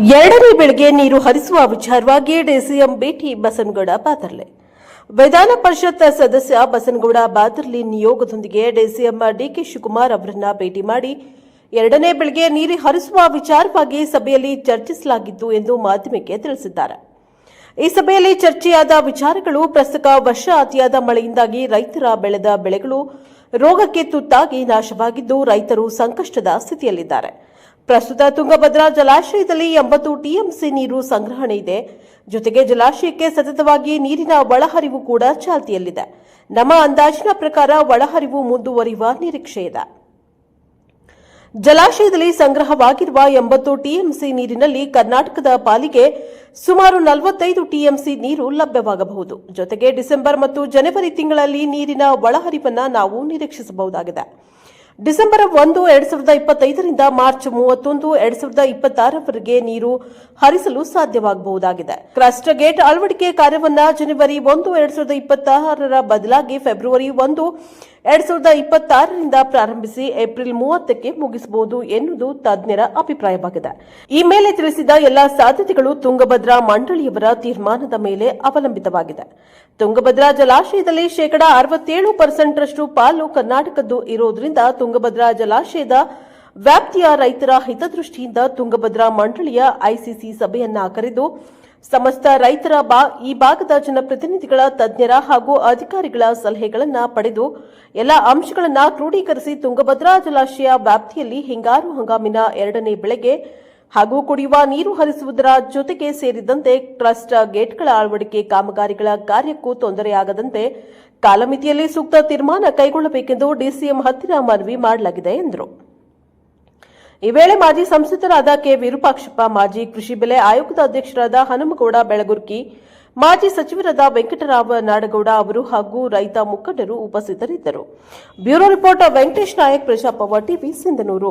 ಎರಡನೇ ಬೆಳಗ್ಗೆ ನೀರು ಹರಿಸುವ ವಿಚಾರವಾಗಿ ಡಿಸಿಎಂ ಭೇಟಿ ಬಸನಗೌಡ ಬಾದರ್ಲೆ ವಿಧಾನ ಪರಿಷತ್ ಸದಸ್ಯ ಬಸನಗೌಡ ಬಾದರ್ಲಿ ನಿಯೋಗದೊಂದಿಗೆ ಡಿಸಿಎಂ ಡಿಕೆ ಶಿವಕುಮಾರ್ ಅವರನ್ನ ಭೇಟಿ ಮಾಡಿ ಎರಡನೇ ಬೆಳಗ್ಗೆ ನೀರು ಹರಿಸುವ ವಿಚಾರವಾಗಿ ಸಭೆಯಲ್ಲಿ ಚರ್ಚಿಸಲಾಗಿತ್ತು ಎಂದು ಮಾಧ್ಯಮಕ್ಕೆ ತಿಳಿಸಿದ್ದಾರೆ. ಈ ಸಭೆಯಲ್ಲಿ ಚರ್ಚೆಯಾದ ವಿಚಾರಗಳು ಪ್ರಸ್ತುತ ವರ್ಷ ಅತಿಯಾದ ಮಳೆಯಿಂದಾಗಿ ರೈತರ ಬೆಳೆದ ಬೆಳೆಗಳು ರೋಗಕ್ಕೆ ತುತ್ತಾಗಿ ನಾಶವಾಗಿದ್ದು ರೈತರು ಸಂಕಷ್ಟದ ಸ್ಥಿತಿಯಲ್ಲಿದ್ದಾರೆ. ಪ್ರಸ್ತುತ ತುಂಗಭದ್ರಾ ಜಲಾಶಯದಲ್ಲಿ ಎಂಬತ್ತು ಟಿಎಂಸಿ ನೀರು ಸಂಗ್ರಹಣೆ ಇದೆ. ಜೊತೆಗೆ ಜಲಾಶಯಕ್ಕೆ ಸತತವಾಗಿ ನೀರಿನ ಒಳಹರಿವು ಕೂಡ ಚಾಲ್ತಿಯಲ್ಲಿದೆ. ನಮ್ಮ ಅಂದಾಜಿನ ಪ್ರಕಾರ ಒಳಹರಿವು ಮುಂದುವರಿಯುವ ನಿರೀಕ್ಷೆ ಇದೆ. ಜಲಾಶಯದಲ್ಲಿ ಸಂಗ್ರಹವಾಗಿರುವ ಎಂಬತ್ತು ಟಿಎಂಸಿ ನೀರಿನಲ್ಲಿ ಕರ್ನಾಟಕದ ಪಾಲಿಗೆ ಸುಮಾರು ನಲವತ್ತೈದು ಟಿಎಂಸಿ ನೀರು ಲಭ್ಯವಾಗಬಹುದು. ಜೊತೆಗೆ ಡಿಸೆಂಬರ್ ಮತ್ತು ಜನವರಿ ತಿಂಗಳಲ್ಲಿ ನೀರಿನ ಒಳಹರಿವನ್ನು ನಾವು ನಿರೀಕ್ಷಿಸಬಹುದಾಗಿದೆ. ಡಿಸೆಂಬರ್ ಒಂದು, ಎರಡ್ ಸಾವಿರದ ಇಪ್ಪತ್ತೈದರಿಂದ ಮಾರ್ಚ್ ಮೂವತ್ತೊಂದು, ಎರಡ್ ಸಾವಿರದ ಇಪ್ಪತ್ತಾರವರೆಗೆ ನೀರು ಹರಿಸಲು ಸಾಧ್ಯವಾಗಬಹುದಾಗಿದೆ. ಕ್ರಸ್ಟ್ ಗೇಟ್ ಅಳವಡಿಕೆ ಕಾರ್ಯವನ್ನ ಜನವರಿ ಒಂದು, ಎರಡ್ ಸಾವಿರದ ಇಪ್ಪತ್ತಾರರ ಬದಲಾಗಿ ಫೆಬ್ರವರಿ ಒಂದು ಎರಡ್ ಸಾವಿರದ ಇಪ್ಪತ್ತಾರರಿಂದ ಪ್ರಾರಂಭಿಸಿ ಏಪ್ರಿಲ್ ಮೂವತ್ತಕ್ಕೆ ಮುಗಿಸಬಹುದು ಎನ್ನುವುದು ತಜ್ಞರ ಅಭಿಪ್ರಾಯವಾಗಿದೆ. ಈ ಮೇಲೆ ತಿಳಿಸಿದ ಎಲ್ಲಾ ಸಾಧ್ಯತೆಗಳು ತುಂಗಭದ್ರಾ ಮಂಡಳಿಯವರ ತೀರ್ಮಾನದ ಮೇಲೆ ಅವಲಂಬಿತವಾಗಿದೆ. ತುಂಗಭದ್ರಾ ಜಲಾಶಯದಲ್ಲಿ ಶೇಕಡಾ ಅರವತ್ತೇಳು ಪರ್ಸೆಂಟ್ರಷ್ಟು ಪಾಲು ಕರ್ನಾಟಕದ್ದು ಇರೋದ್ರಿಂದ ತುಂಗಭದ್ರಾ ಜಲಾಶಯದ ವ್ಯಾಪ್ತಿಯ ರೈತರ ಹಿತದೃಷ್ಟಿಯಿಂದ ತುಂಗಭದ್ರಾ ಮಂಡಳಿಯ ಐಸಿಸಿ ಸಭೆಯನ್ನ ಕರೆದು ಸಮಸ್ತ ರೈತರ ಬಾ, ಈ ಭಾಗದ ಜನಪ್ರತಿನಿಧಿಗಳ ತಜ್ಞರ ಹಾಗೂ ಅಧಿಕಾರಿಗಳ ಸಲಹೆಗಳನ್ನು ಪಡೆದು ಎಲ್ಲ ಅಂಶಗಳನ್ನು ಕ್ರೋಢೀಕರಿಸಿ ತುಂಗಭದ್ರಾ ಜಲಾಶಯ ವ್ಯಾಪ್ತಿಯಲ್ಲಿ ಹಿಂಗಾರು ಹಂಗಾಮಿನ ಎರಡನೇ ಬೆಳೆಗೆ ಹಾಗೂ ಕುಡಿಯುವ ನೀರು ಹರಿಸುವುದರ ಜೊತೆಗೆ ಸೇರಿದಂತೆ ಟ್ರಸ್ಟ್ ಗೇಟ್ಗಳ ಅಳವಡಿಕೆ ಕಾಮಗಾರಿಗಳ ಕಾರ್ಯಕ್ಕೂ ತೊಂದರೆಯಾಗದಂತೆ ಕಾಲಮಿತಿಯಲ್ಲಿ ಸೂಕ್ತ ತೀರ್ಮಾನ ಕೈಗೊಳ್ಳಬೇಕೆಂದು ಡಿಸಿಎಂ ಹತ್ತಿರ ಮನವಿ ಮಾಡಲಾಗಿದೆ ಎಂದರು. ಈ ವೇಳೆ ಮಾಜಿ ಸಂಸದರಾದ ಕೆ ವಿರೂಪಾಕ್ಷಪ್ಪ, ಮಾಜಿ ಕೃಷಿ ಬೆಲೆ ಆಯೋಗದ ಅಧ್ಯಕ್ಷರಾದ ಹನುಮಗೌಡ ಬೆಳಗುರ್ಕಿ, ಮಾಜಿ ಸಚಿವರಾದ ವೆಂಕಟರಾವ ನಾಡಗೌಡ ಅವರು ಹಾಗೂ ರೈತ ಮುಖಂಡರು ಉಪಸ್ಥಿತರಿದ್ದರು. ಬ್ಯೂರೋ ರಿಪೋರ್ಟರ್ ವೆಂಕಟೇಶ್ ನಾಯಕ್, ಪ್ರಜಾಪವ ಟಿವಿ ಸಿಂಧನೂರು.